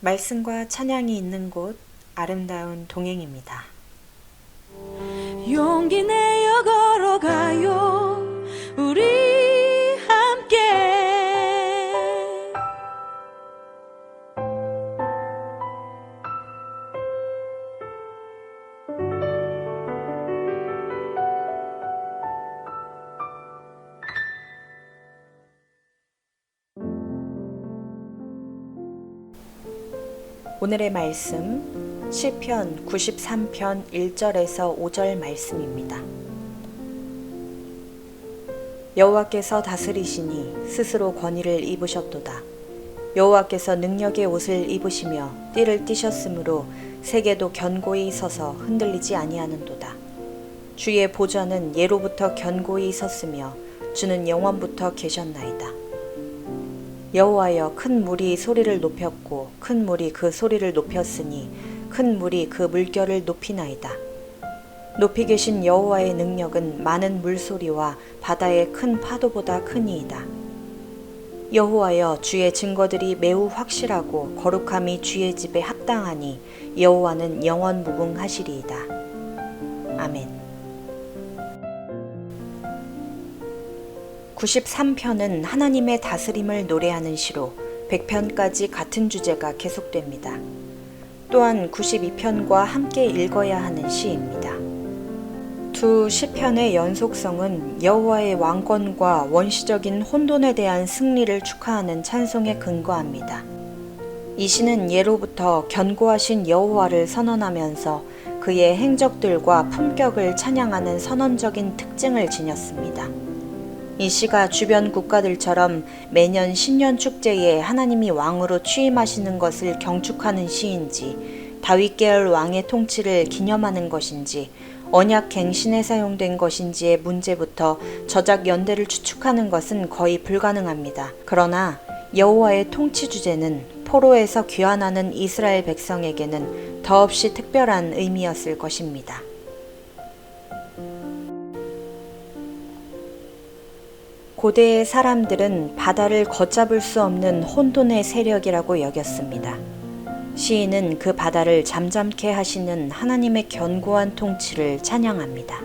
말씀과 찬양이 있는 곳 아름다운 동행입니다. 용기 내어 걸어가요 우리 오늘의 말씀 시편 93편 1절에서 5절 말씀입니다. 여호와께서 다스리시니 스스로 권위를 입으셨도다. 여호와께서 능력의 옷을 입으시며 띠를 띠셨으므로 세계도 견고히 서서 흔들리지 아니하는도다. 주의 보좌는 예로부터 견고히 섰으며 주는 영원부터 계셨나이다. 여호와여 큰 물이 소리를 높였고 큰 물이 그 소리를 높였으니 큰 물이 그 물결을 높이나이다. 높이 계신 여호와의 능력은 많은 물소리와 바다의 큰 파도보다 크니이다. 여호와여 주의 증거들이 매우 확실하고 거룩함이 주의 집에 합당하니 여호와는 영원 무궁하시리이다. 아멘. 93편은 하나님의 다스림을 노래하는 시로 100편까지 같은 주제가 계속됩니다. 또한 92편과 함께 읽어야 하는 시입니다. 두 시편의 연속성은 여호와의 왕권과 원시적인 혼돈에 대한 승리를 축하하는 찬송에 근거합니다. 이 시는 예로부터 견고하신 여호와를 선언하면서 그의 행적들과 품격을 찬양하는 선언적인 특징을 지녔습니다. 이 시가 주변 국가들처럼 매년 신년 축제에 하나님이 왕으로 취임하시는 것을 경축하는 시인지 다윗 계열 왕의 통치를 기념하는 것인지 언약 갱신에 사용된 것인지의 문제부터 저작 연대를 추측하는 것은 거의 불가능합니다. 그러나 여호와의 통치 주제는 포로에서 귀환하는 이스라엘 백성에게는 더없이 특별한 의미였을 것입니다. 고대의 사람들은 바다를 걷잡을 수 없는 혼돈의 세력이라고 여겼습니다. 시인은 그 바다를 잠잠케 하시는 하나님의 견고한 통치를 찬양합니다.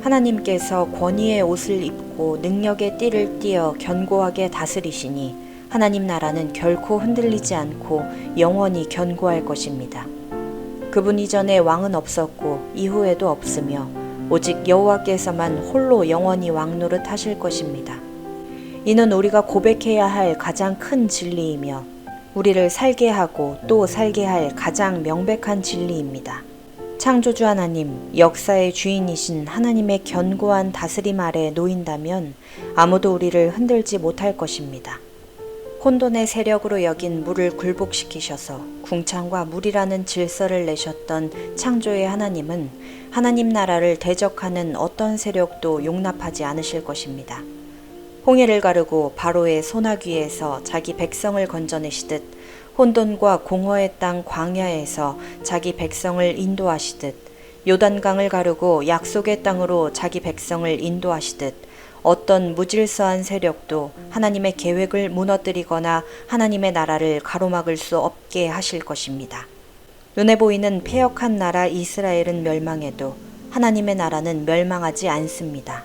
하나님께서 권위의 옷을 입고 능력의 띠를 띠어 견고하게 다스리시니 하나님 나라는 결코 흔들리지 않고 영원히 견고할 것입니다. 그분 이전에 왕은 없었고 이후에도 없으며 오직 여호와께서만 홀로 영원히 왕 노릇 하실 것입니다. 이는 우리가 고백해야 할 가장 큰 진리이며 우리를 살게 하고 또 살게 할 가장 명백한 진리입니다. 창조주 하나님, 역사의 주인이신 하나님의 견고한 다스림 아래 놓인다면 아무도 우리를 흔들지 못할 것입니다. 혼돈의 세력으로 여긴 물을 굴복시키셔서 궁창과 물이라는 질서를 내셨던 창조의 하나님은 하나님 나라를 대적하는 어떤 세력도 용납하지 않으실 것입니다. 홍해를 가르고 바로의 소나귀에서 자기 백성을 건져내시듯 혼돈과 공허의 땅 광야에서 자기 백성을 인도하시듯 요단강을 가르고 약속의 땅으로 자기 백성을 인도하시듯 어떤 무질서한 세력도 하나님의 계획을 무너뜨리거나 하나님의 나라를 가로막을 수 없게 하실 것입니다. 눈에 보이는 폐역한 나라 이스라엘은 멸망해도 하나님의 나라는 멸망하지 않습니다.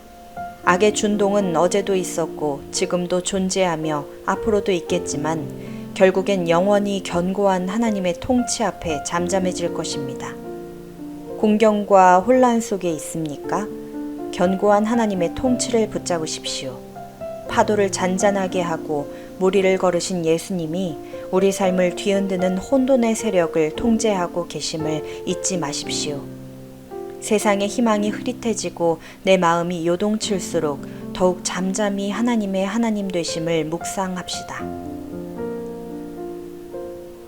악의 준동은 어제도 있었고 지금도 존재하며 앞으로도 있겠지만 결국엔 영원히 견고한 하나님의 통치 앞에 잠잠해질 것입니다. 공경과 혼란 속에 있습니까? 견고한 하나님의 통치를 붙잡으십시오. 파도를 잔잔하게 하고 무리를 걸으신 예수님이 우리 삶을 뒤흔드는 혼돈의 세력을 통제하고 계심을 잊지 마십시오. 세상의 희망이 흐릿해지고 내 마음이 요동칠수록 더욱 잠잠히 하나님의 하나님 되심을 묵상합시다.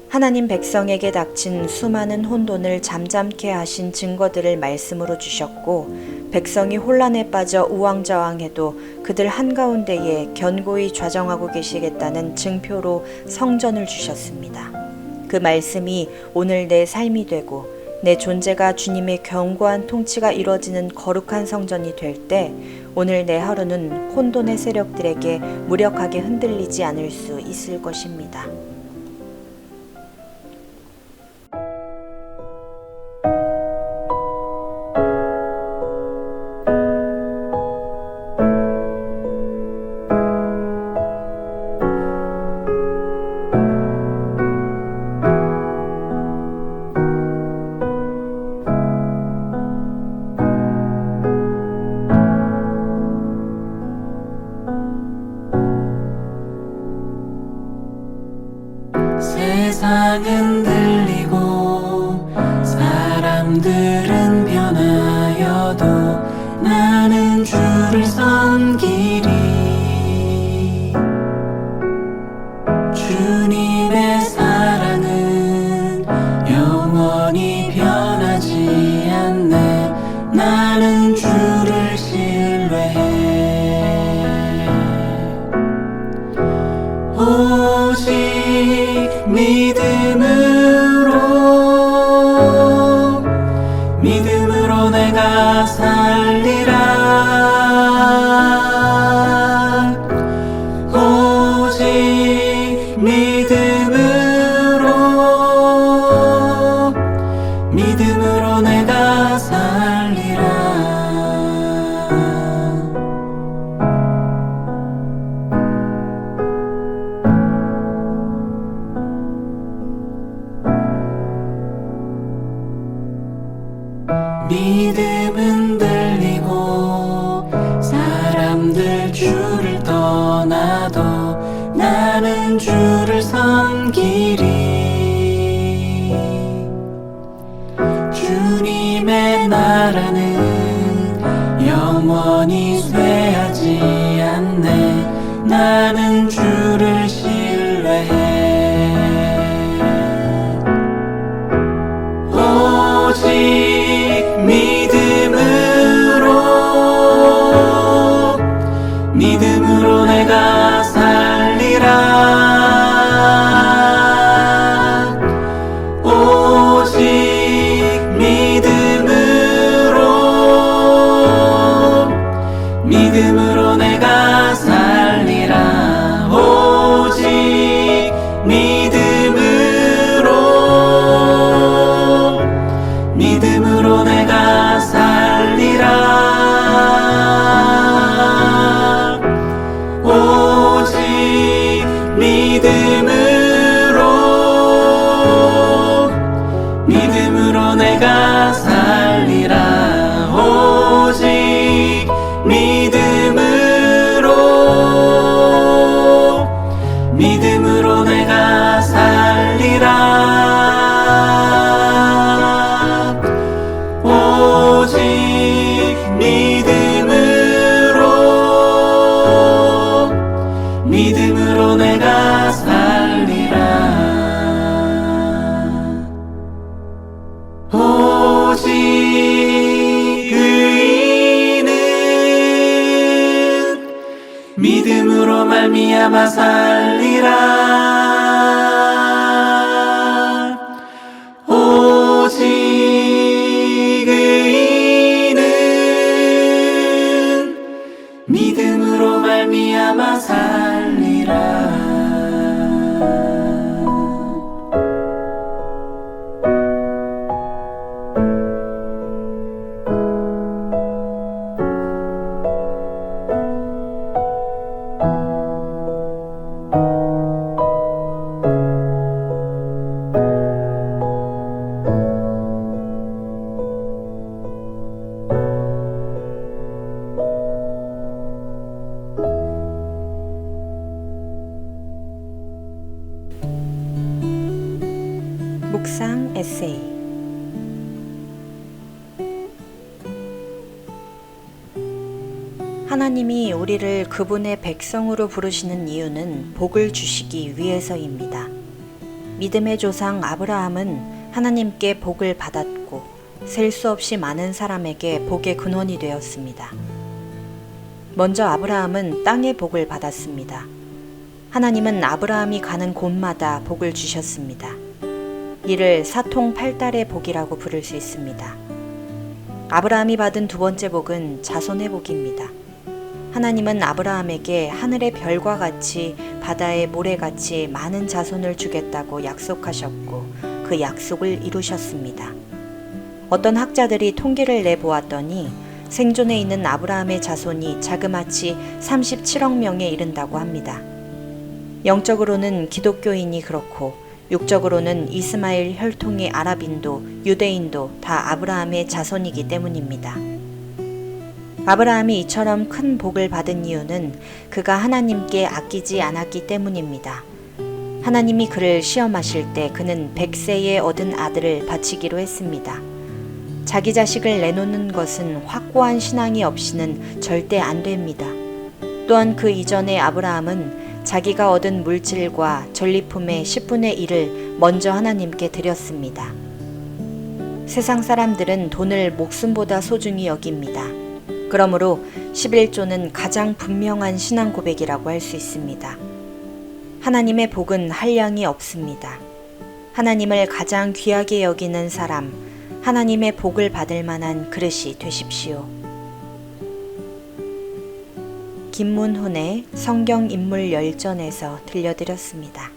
하나님 백성에게 닥친 수많은 혼돈을 잠잠케 하신 증거들을 말씀으로 주셨고 백성이 혼란에 빠져 우왕좌왕해도 그들 한가운데에 견고히 좌정하고 계시겠다는 증표로 성전을 주셨습니다. 그 말씀이 오늘 내 삶이 되고 내 존재가 주님의 견고한 통치가 이뤄지는 거룩한 성전이 될 때 오늘 내 하루는 혼돈의 세력들에게 무력하게 흔들리지 않을 수 있을 것입니다. 세상은 들리고 사람들 믿음을 llama salirá. 에세이 하나님이 우리를 그분의 백성으로 부르시는 이유는 복을 주시기 위해서입니다. 믿음의 조상 아브라함은 하나님께 복을 받았고 셀 수 없이 많은 사람에게 복의 근원이 되었습니다. 먼저 아브라함은 땅의 복을 받았습니다. 하나님은 아브라함이 가는 곳마다 복을 주셨습니다. 이를 사통팔달의 복이라고 부를 수 있습니다. 아브라함이 받은 두 번째 복은 자손의 복입니다. 하나님은 아브라함에게 하늘의 별과 같이 바다의 모래같이 많은 자손을 주겠다고 약속하셨고 그 약속을 이루셨습니다. 어떤 학자들이 통계를 내보았더니 생존에 있는 아브라함의 자손이 자그마치 37억 명에 이른다고 합니다. 영적으로는 기독교인이 그렇고 육적으로는 이스마엘 혈통의 아랍인도 유대인도 다 아브라함의 자손이기 때문입니다. 아브라함이 이처럼 큰 복을 받은 이유는 그가 하나님께 아끼지 않았기 때문입니다. 하나님이 그를 시험하실 때 그는 100세에 얻은 아들을 바치기로 했습니다. 자기 자식을 내놓는 것은 확고한 신앙이 없이는 절대 안 됩니다. 또한 그 이전에 아브라함은 자기가 얻은 물질과 전리품의 10분의 1을 먼저 하나님께 드렸습니다. 세상 사람들은 돈을 목숨보다 소중히 여깁니다. 그러므로 11조는 가장 분명한 신앙 고백이라고 할 수 있습니다. 하나님의 복은 한량이 없습니다. 하나님을 가장 귀하게 여기는 사람, 하나님의 복을 받을 만한 그릇이 되십시오. 김문훈의 성경 인물 열전에서 들려드렸습니다.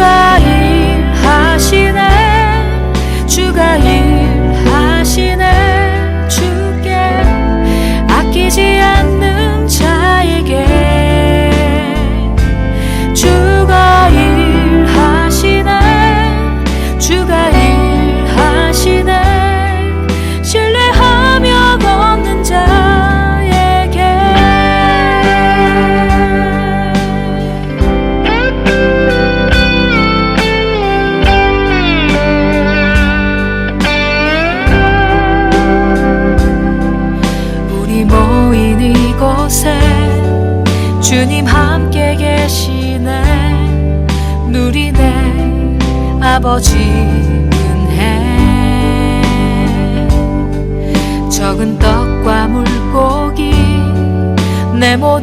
주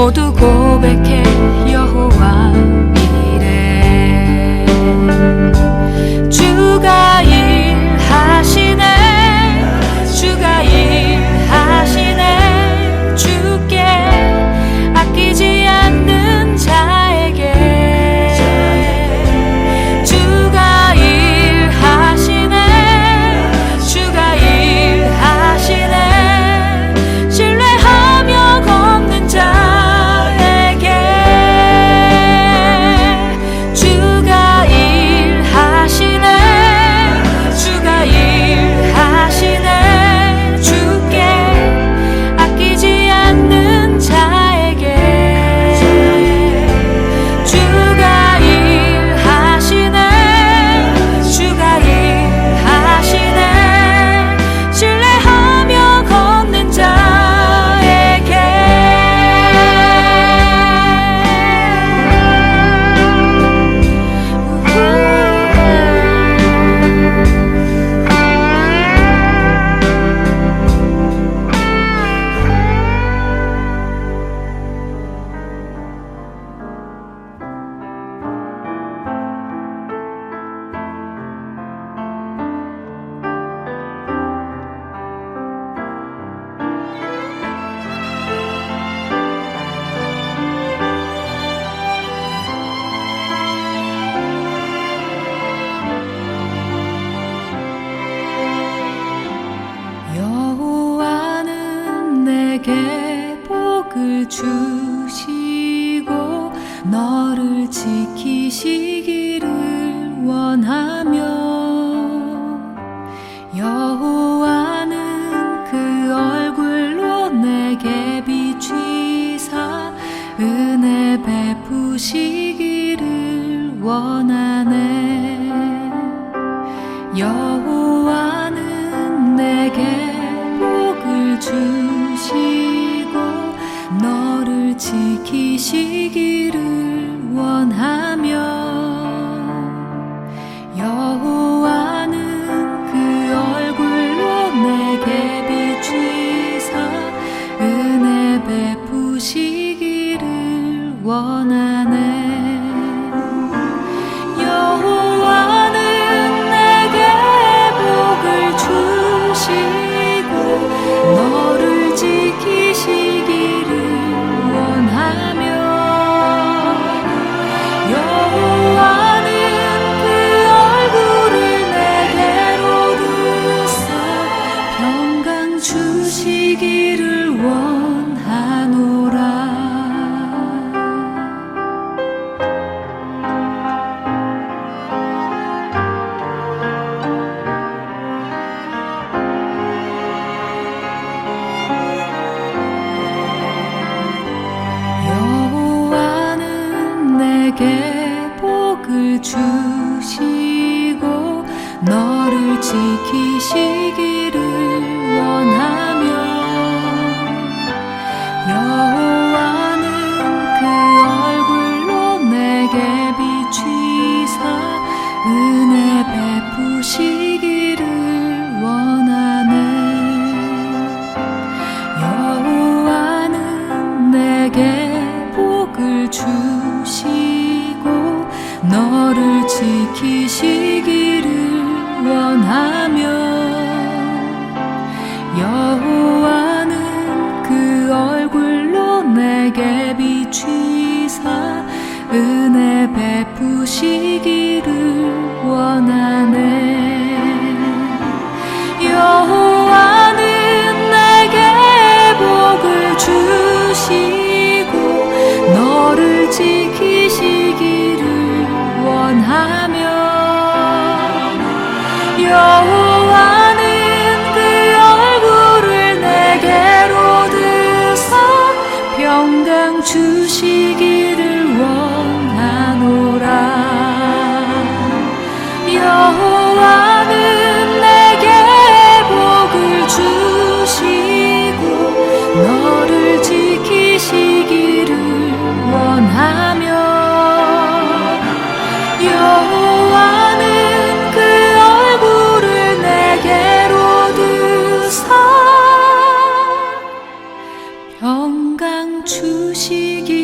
모두 고백해 여호 주시고 너를 지키시기를 원하며 지기